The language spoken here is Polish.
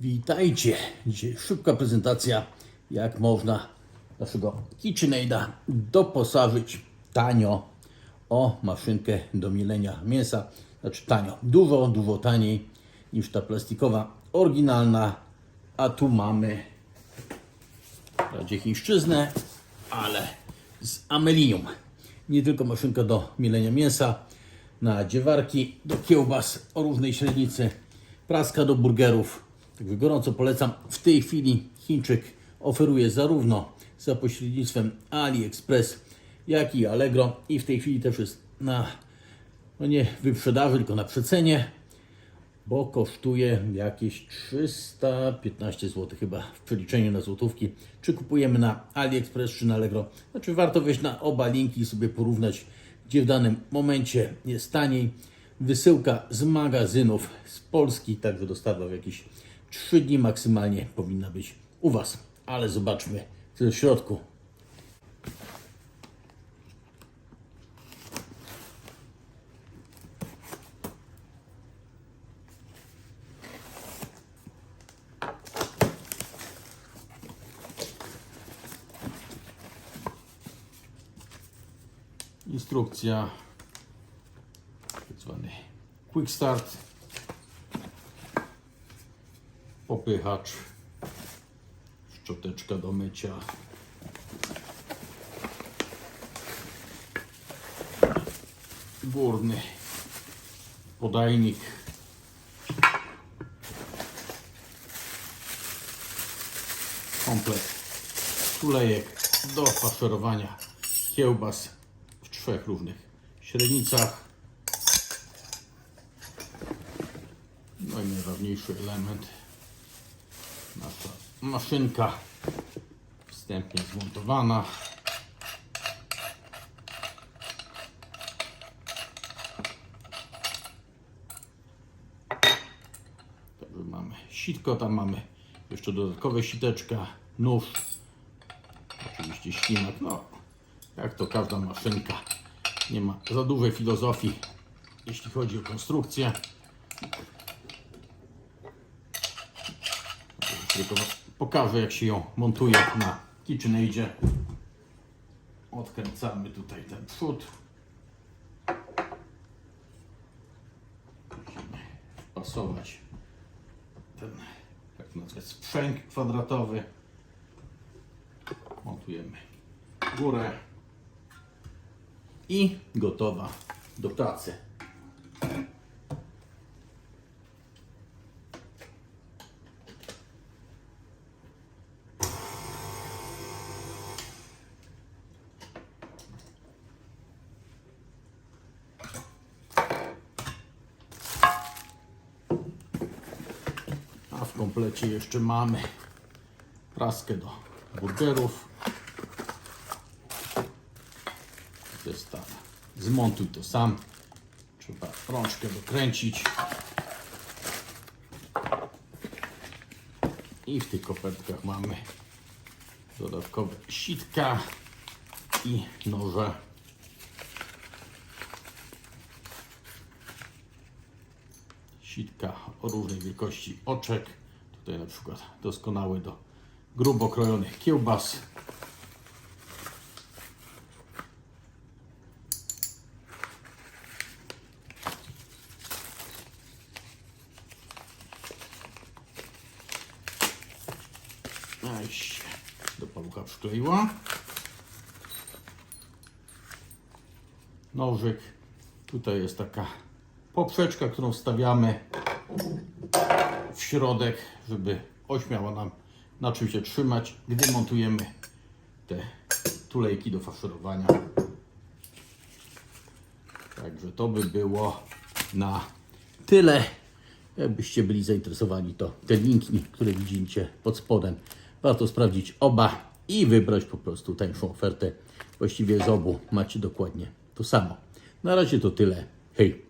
Witajcie! Dzisiaj szybka prezentacja, jak można naszego KitchenAida doposażyć tanio o maszynkę do milenia mięsa. Znaczy tanio, dużo, dużo taniej niż ta plastikowa oryginalna, a tu mamy wprawdzie chińszczyznę, ale z amelinium. Nie tylko maszynka do milenia mięsa, na dziewarki, do kiełbas o różnej średnicy, praska do burgerów. Także gorąco polecam. W tej chwili Chińczyk oferuje zarówno za pośrednictwem AliExpress, jak i Allegro i w tej chwili też jest na, no nie wyprzedaży, tylko na przecenie bo kosztuje jakieś 315 zł chyba w przeliczeniu na złotówki. Czy kupujemy na AliExpress czy na Allegro? Znaczy warto wejść na oba linki i sobie porównać, gdzie w danym momencie jest taniej. Wysyłka z magazynów z Polski, także dostawa w jakieś 3 dni maksymalnie powinna być u Was. Ale zobaczmy, co w środku. Instrukcja, tak zwany quick start, popychacz, szczoteczka do mycia, górny podajnik, komplet tulejek do faszerowania kiełbas w trzech różnych średnicach. No i najważniejszy element, nasza maszynka wstępnie zmontowana. Także mamy sitko, tam mamy jeszcze dodatkowe siteczka, nóż, oczywiście ślimak, no jak to każda maszynka. Nie ma za dużej filozofii, jeśli chodzi o konstrukcję. Tylko pokażę, jak się ją montuje na KitchenAidzie. Odkręcamy tutaj ten przód. Musimy wpasować ten, jak nazwać, sprzęg kwadratowy. Montujemy górę i gotowa do pracy. A w komplecie jeszcze mamy praskę do burgerów. zestaw. Zmontuj to sam. Trzeba rączkę dokręcić. I w tych kopertkach mamy dodatkowe sitka i noże. Sitka o różnej wielkości oczek. Tutaj na przykład doskonały do grubo krojonych kiełbas. Do palucha przykleiła. Nożyk. Tutaj jest taka poprzeczka, którą wstawiamy w środek, żeby ośmiała nam na czym się trzymać, gdy montujemy te tulejki do faszerowania. Także to by było na tyle. Jakbyście byli zainteresowani, to te linki, które widzicie pod spodem, warto sprawdzić oba i wybrać po prostu tańszą ofertę. Właściwie z obu macie dokładnie to samo. Na razie to tyle. Hej!